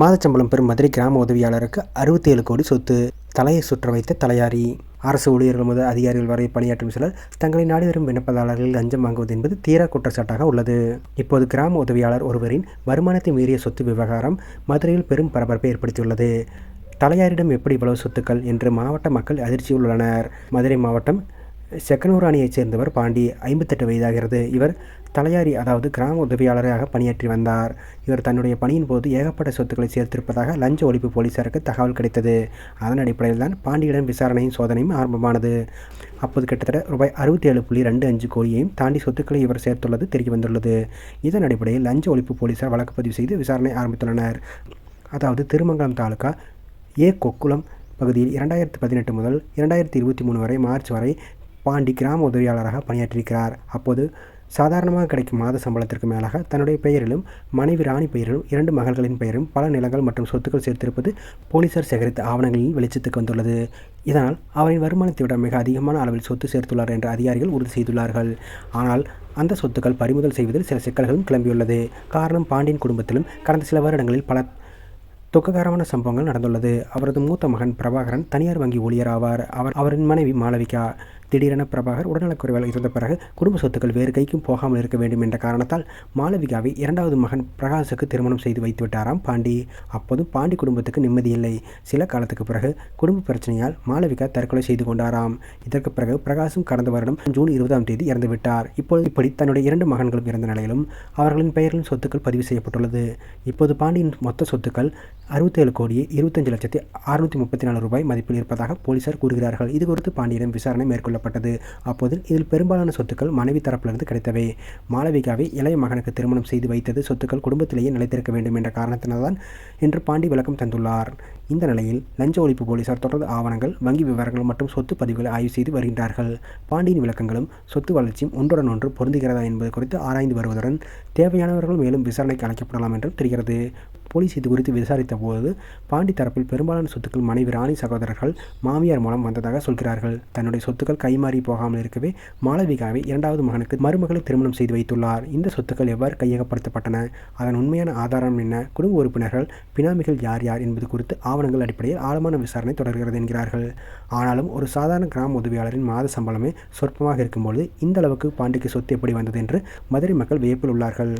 மாதச்சம்பளம் பெறும் மதுரை கிராம உதவியாளருக்கு அறுபத்தி ஏழு கோடி சொத்து. தலையை சுற்ற வைத்த தலையாரி. அரசு ஊழியர்கள் முதல் அதிகாரிகள் வரை பணியாற்றும் சிலர் தங்களை நாடி வரும் விண்ணப்பதாரர்கள் லஞ்சம் வாங்குவது என்பது தீரா குற்றச்சாட்டாக உள்ளது. இப்போது கிராம உதவியாளர் ஒருவரின் வருமானத்தை மீறிய சொத்து விவகாரம் மதுரையில் பெரும் பரபரப்பை ஏற்படுத்தியுள்ளது. தலையாரிடம் எப்படி இவ்வளவு சொத்துக்கள் என்று மாவட்ட மக்கள் அதிர்ச்சியில் உள்ளனர் மதுரை மாவட்டம் செக்கனூர் அணியைச் சேர்ந்தவர் பாண்டி ஐம்பத்தெட்டு வயதாகிறது. இவர் தலையாரி அதாவது கிராம உதவியாளராக பணியாற்றி வந்தார். இவர் தன்னுடைய பணியின் போது ஏகப்பட்ட சொத்துக்களை சேர்த்திருப்பதாக லஞ்ச ஒழிப்பு போலீசாருக்கு தகவல் கிடைத்தது. அதன் அடிப்படையில் தான் பாண்டியிடம் விசாரணையும் சோதனையும் ஆரம்பமானது. அப்போது கிட்டத்தட்ட ரூபாய் அறுபத்தி ஏழு புள்ளி ரெண்டு அஞ்சு கோடியையும் தாண்டி சொத்துக்களை இவர் சேர்த்துள்ளது தெரிய வந்துள்ளது. இதன் அடிப்படையில் லஞ்ச ஒழிப்பு போலீசார் வழக்கு பதிவு செய்து விசாரணை ஆரம்பித்துள்ளனர். அதாவது திருமங்கலம் தாலுகா ஏ கொக்குளம் பகுதியில் இரண்டாயிரத்தி பதினெட்டு முதல் இரண்டாயிரத்தி இருபத்தி மூணு வரை மார்ச் வரை பாண்டி கிராம உதவியாளராக பணியாற்றியிருக்கிறார். அப்போது சாதாரணமாக கிடைக்கும் மாத சம்பளத்திற்கு மேலாக தன்னுடைய பெயரிலும் மனைவி ராணி பெயரிலும் இரண்டு மகள்களின் பெயரும் பல நிலங்கள் மற்றும் சொத்துக்கள் சேர்த்திருப்பது போலீசார் சேகரித்த ஆவணங்களில் வெளிச்சத்துக்கு வந்துள்ளது. இதனால் அவரின் வருமானத்தை விட மிக அதிகமான அளவில் சொத்து சேர்த்துள்ளார் என்று அதிகாரிகள் உறுதி செய்துள்ளார்கள். ஆனால் அந்த சொத்துக்கள் பறிமுதல் செய்வதில் சில சிக்கல்களும் கிளம்பியுள்ளது. காரணம் பாண்டியன் குடும்பத்திலும் கடந்த சில வருடங்களில் பல துக்ககரமான சம்பவங்கள் நடந்துள்ளது. அவரது மூத்த மகன் பிரபாகரன் தனியார் வங்கி ஊழியர் ஆவார் அவர் அவரின் மனைவி மாளவிகா. திடீரென பிரபாகர் உடல்நலக்குறைவால் இருந்த பிறகு குடும்ப சொத்துக்கள் வேறு கைக்கும் போகாமல் இருக்க வேண்டும் என்ற காரணத்தால் மாளவிகாவை இரண்டாவது மகன் பிரகாஷுக்கு திருமணம் செய்து வைத்து விட்டாராம் பாண்டி. அப்போதும் பாண்டி குடும்பத்துக்கு நிம்மதியில்லை சில காலத்துக்கு பிறகு குடும்ப பிரச்சனையால் மாளவிகா தற்கொலை செய்து கொண்டாராம். இதற்கு பிறகு பிரகாஷும் கடந்த வருடம் ஜூன் இருபதாம் தேதி இறந்துவிட்டார் இப்போது இப்படி தன்னுடைய இரண்டு மகன்களும் இறந்த நிலையிலும் அவர்களின் பெயரில் சொத்துக்கள் பதிவு செய்யப்பட்டுள்ளது. இப்போது பாண்டியின் மொத்த சொத்துக்கள் அறுபத்தேழு கோடியே இருபத்தஞ்சு லட்சத்தி அறுநூற்றி முப்பத்தி நாலு ரூபாய் மதிப்பில் இருப்பதாக போலீசார் கூறுகிறார்கள். இது குறித்து பாண்டியிடம் விசாரணை மேற்கொள்ளப்பட்டது அப்போது இதில் பெரும்பாலான சொத்துக்கள் மனைவி தரப்பிலிருந்து கிடைத்தவை. மாளவிகாவை இளைய மகனுக்கு திருமணம் செய்து வைத்தது சொத்துக்கள் குடும்பத்திலேயே நிலைத்திருக்க வேண்டும் என்ற காரணத்தினால்தான் என்று பாண்டி விளக்கம் தந்துள்ளார். இந்த நிலையில் லஞ்ச ஒழிப்பு போலீசார் தொடர்ந்து ஆவணங்கள் வங்கி விவரங்கள் மற்றும் சொத்து பதிவுகளை ஆய்வு செய்து வருகின்றார்கள். பாண்டியின் விளக்கங்களும் சொத்து வளர்ச்சியும் ஒன்றுடன் ஒன்று பொருந்துகிறதா என்பது குறித்து ஆராய்ந்து வருவதுடன் தேவையானவர்கள் மேலும் விசாரணைக்கு அழைக்கப்படலாம் என்றும் தெரிகிறது. போலீஸ் இது குறித்து விசாரித்த போது பாண்டி தரப்பில் பெரும்பாலான சொத்துக்கள் மனைவி ராணி சகோதரர்கள் மாமியார் மூலம் வந்ததாக சொல்கிறார்கள். தன்னுடைய சொத்துக்கள் கைமாறி போகாமல் இருக்கவே மாளவிகாவை இரண்டாவது மகனுக்கு மருமகளை திருமணம் செய்து வைத்துள்ளார். இந்த சொத்துக்கள் எவ்வாறு கையகப்படுத்தப்பட்டன? அதன் உண்மையான ஆதாரம் என்ன? குடும்ப உறுப்பினர்கள் பினாமிகள் யார் யார் என்பது குறித்து ஆவணங்கள் அடிப்படையில் ஆழமான விசாரணை தொடர்கிறது என்கிறார்கள். ஆனாலும் ஒரு சாதாரண கிராம உதவியாளரின் மாத சம்பளமே சொற்பமாக இருக்கும்பொழுது இந்த அளவுக்கு பாண்டிக்கு சொத்து எப்படி வந்தது என்று மதுரை மக்கள் வியப்பில் உள்ளார்கள்.